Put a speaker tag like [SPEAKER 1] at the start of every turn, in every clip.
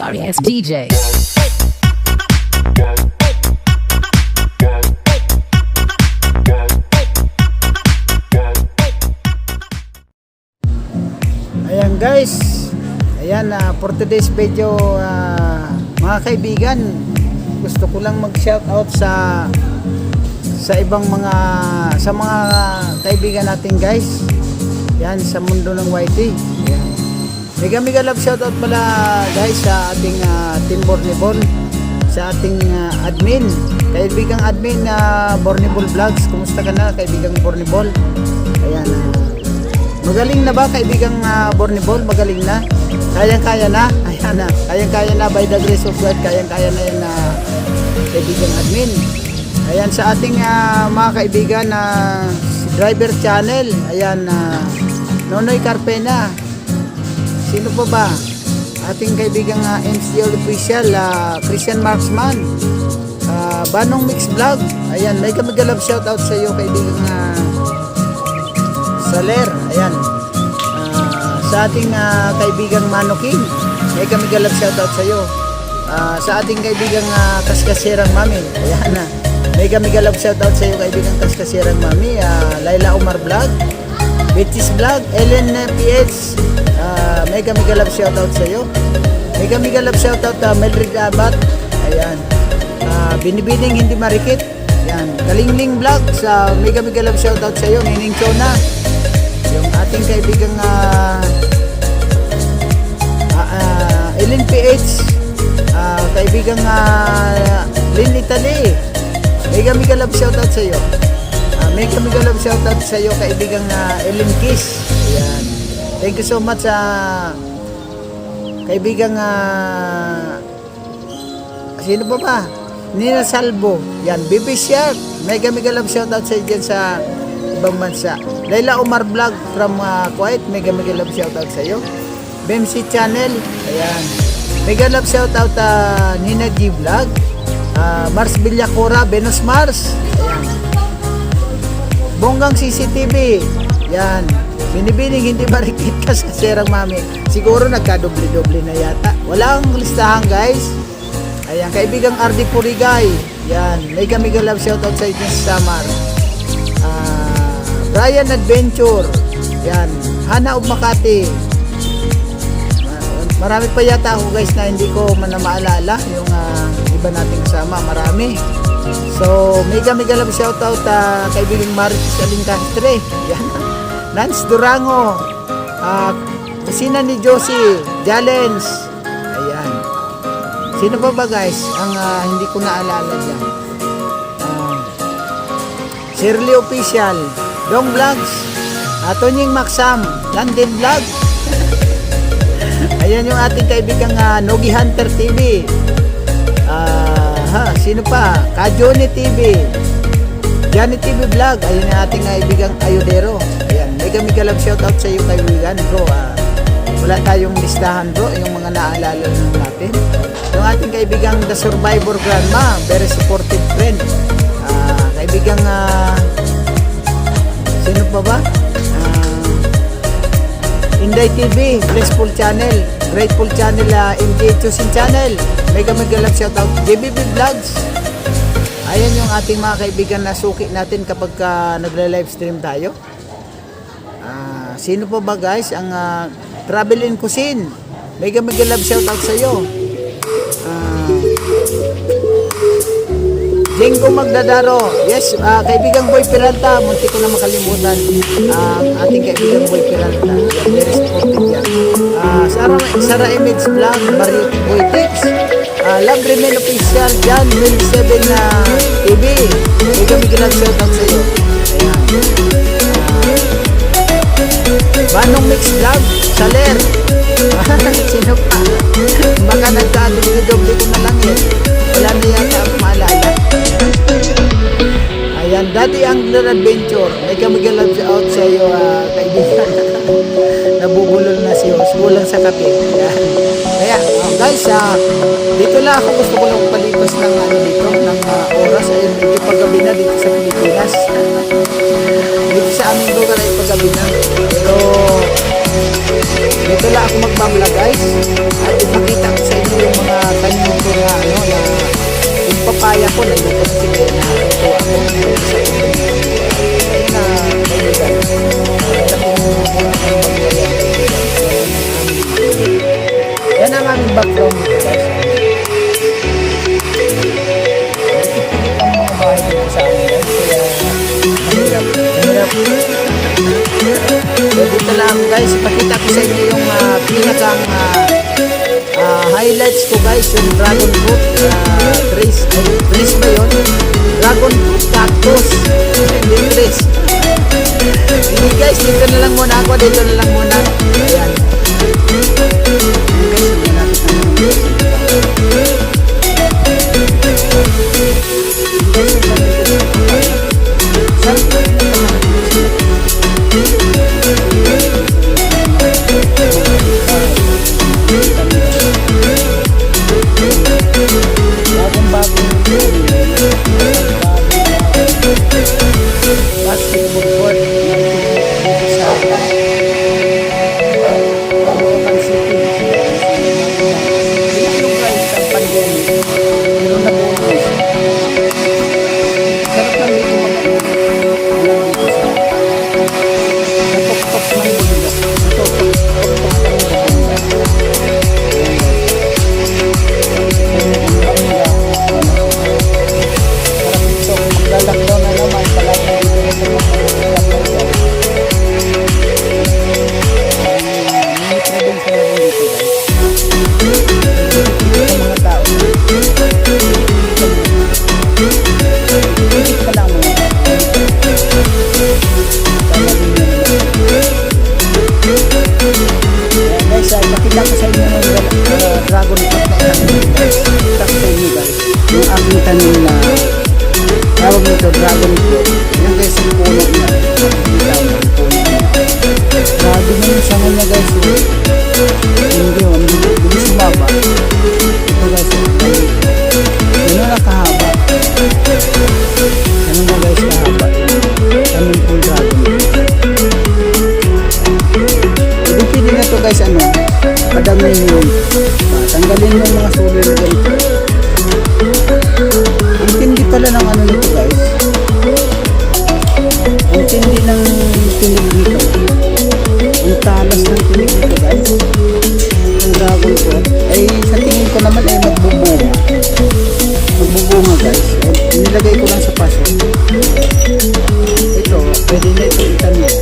[SPEAKER 1] Sorry, it's DJ.
[SPEAKER 2] Ayan guys, ayan na for today's video ah, mga kaibigan, gusto ko lang mag-shout out sa sa ibang mga sa mga kaibigan natin guys. Yan sa mundo ng YT. Mega mega love shout out pala guys sa ating ah, Team Bornibol sa ating ah, admin. Kaibigang admin na Bornibol Vlogs. Kumusta ka na kaibigang Bornibol? Ayan. ah, Magaling na ba kaibigang uh, Bornibol? Magaling na? Kayang-kaya na? Ayan na. Kayang-kaya na by the grace of God. Kayang-kaya na yung uh, kaibigang admin. Ayan sa ating ah, mga kaibigan na si driver channel. Ayan na Nonoy Carpena. Sino pa ba? Ating kaibigang uh, MCL official ah, Christian Marksman. Ah, Banong Mix Vlog. Ayan, may kami galab shoutout sa iyo kaibigang ah, Saler, ayan. Ah, sa ating ah, kaibigang Mano King, may kami galap shoutout sa iyo. Ah, sa ating kaibigang uh, Kaskasirang Mami, ayan na. May kami shoutout sa iyo kaibigang Kaskasirang Mami, ah, Laila Umar Vlog, Betis Vlog, Ellen ah, PH, ah, may kami galap shoutout sa iyo. May kami galap shoutout uh, Melrid Abat, ayan. Ah, binibining hindi marikit, yan. Kalingling Vlog sa Mega Mega Love shoutout sa iyo, Nining Chona. Yung ating kaibigang uh, uh, Ellen PH, ah, kaibigang uh, Lynn Italy. Mega Mega Love shoutout sa iyo. Ah, Mega Mega Love shoutout sa iyo kaibigang uh, Ellen Kiss. Ayan. Thank you so much sa kaibigang uh, Sino pa ba? Nina Salvo. Yan, Bibi Shark. Mega mega love shoutout sa dyan sa ibang bansa. Laila Omar Vlog from uh, Kuwait. Mega mega love shoutout sa iyo. BMC Channel. Ayan. Mega love shoutout uh, Nina G Vlog. Uh, Mars Villacora, Venus Mars. Ayan. Bonggang CCTV. Yan. Binibining hindi marikit ka sa serang mami. Siguro nagka-doble-doble na yata. Walang listahan guys. Ayan, kaibigang RD Purigay. Yan, mega mega love shoutout sa sa Samar. Ah, Brian Adventure. Yan, Hana of Makati. Marami pa yata ako guys na hindi ko man maalala yung ah, iba nating kasama, marami. So, mega mega love shoutout uh, kaibigang Marites Alincastre. Yan. Lance Durango. Ah, kusina ni Josie, Jalens. Ayan. Sino pa ba guys ang ah, hindi ko naalala dyan? Ah, Shirley Official, Dong Vlogs, uh, Tonying Maxam, London Vlog. Ayan yung ating kaibigang ah, Nogi Hunter TV. Sino pa? Kajoni TV. Johnny TV Vlog. Ayun yung ating kaibigang Ayodero. Ayan, mega mega love shoutout sa iyo kaibigan bro. Ah, wala tayong listahan bro, yung mga naalala lang natin. Yung ating kaibigang The Survivor Grandma, very supportive friend. Ah, kaibigang ah, sino pa ba? Ah, Inday TV, Blissful Channel, Grateful Channel, uh, MJ Chosin Channel, Mega Love Shoutout, JBB Vlogs. Ayan yung ating mga kaibigan na suki natin kapag ka nagle-livestream tayo. Ah, sino pa ba guys ang ah, Travel and Cuisine? Mega love shoutout sa iyo. Jenggo Magdadaro. Yes, ah, kaibigang Boy Peralta. Munti ko na makalimutan. Ah, ang ating kaibigang Boy Peralta. Very supportive yan. Ah, Sara, Sara Image Vlog, Mario Boy Tips. Ah, Love Remel Official, John Mil 7 na TV. Mega mega love shoutout sa iyo. Ayan. Banong Mix Vlog, Saler. Sino pa? Baka nagka-doble ko na lang yun. Ayan, Daddy Angler Adventure. May kamigalag out sa iyo, ah, kaibigan. Nabubulol na si Os. Kulang sa kape. Ayan. Kaya, ah, guys, ah, dito lang ako gusto ko lang palipas ng ano dito, ng ah, oras. Ayun, medyo paggabi na dito sa Pilipinas. dito sa aming lugar ay paggabi na. Pero, dito lang ako magbablog guys. At ipakita ko sa inyo yung tanim ko na ano na yung papaya ko na yung sige na ito ako na yan ang aming background. Ang mga bahay dito sa amin kaya dito lang guys, ipakita ko sa inyo yung uh, pinakang ah, ah, highlights ko guys, yung dragon fruit uh, trees, trees ba yun? Dragon fruit cactus, hindi trees. Hindi guys, dito na lang muna ako, dito na lang muna. Dragon fruit na. Yung aking tanim na tawag nito dragon fruit. Yan guys yung puno niya. Grabe na yung sangan niya guys. Hindi oh, hindi sumaba. Ito guys. Ganun na kahaba. Ganun na guys kahaba. Tanim po dragon fruit. Pwede na to guys ano, padamin yun. Tanggalin mo mga sulo na ganito. Ang tindi pala ng ano nito guys. Ang tindi ng tinig dito. Ang talas ng tinig dito guys. Ang dragon ko. Ay sa tingin ko naman ay magbubunga. Magbubunga guys. Ay, nilagay ko lang sa paso. Ito, pwede na ito. Ganito.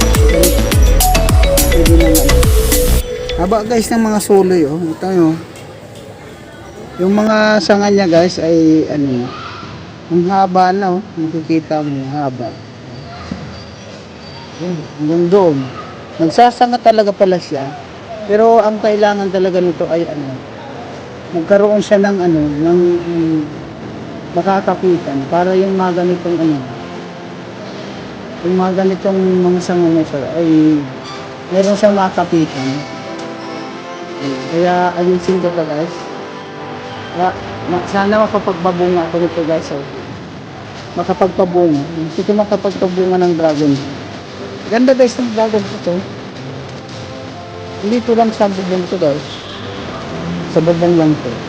[SPEAKER 2] Pwede na nga. Haba guys ng mga suloy oh. Ito yun. Yung mga sanga niya guys ay ano, ang haba na oh. Makikita mo yung haba. Hanggang doon. Nagsasanga talaga pala siya. Pero ang kailangan talaga nito ay ano, magkaroon siya ng ano, ng mm, makakapitan para yung mga ganitong ano, yung mga ganitong mga sanga niya ay meron siyang makapitan. Kaya ayusin ko to guys. Kaya, ma- sana makapagbabunga ako nito guys. Oh. Makapagpabunga. Ito makapagpabunga ng dragon. Ganda guys ng dragon ko to. Hindi to lang sa bubong to guys. Sa bubong lang to.